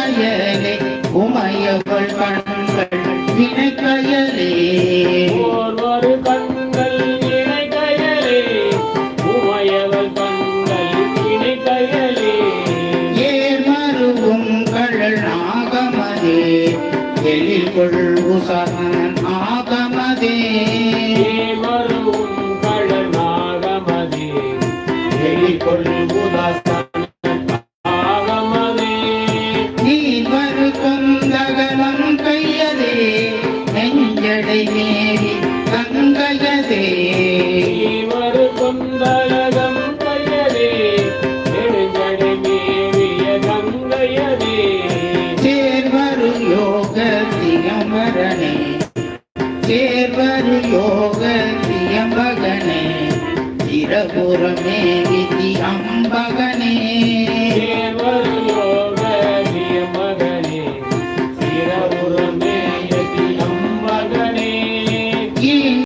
அயலே உமையவள் கண்கள் வினைக்கயலே ஒரு கண்கள் இணைக்கயலே உமையவள் கண்கள் இணைக்கயலே. ஏர் மருவும் கழல் ஆகமதே எழில் கொள் உசகன் ஆகமதே. மருவும் கழல் ஆகமதே எழில் யோகத்தியம்பகனே இரபுரமே விதி அம்பகனே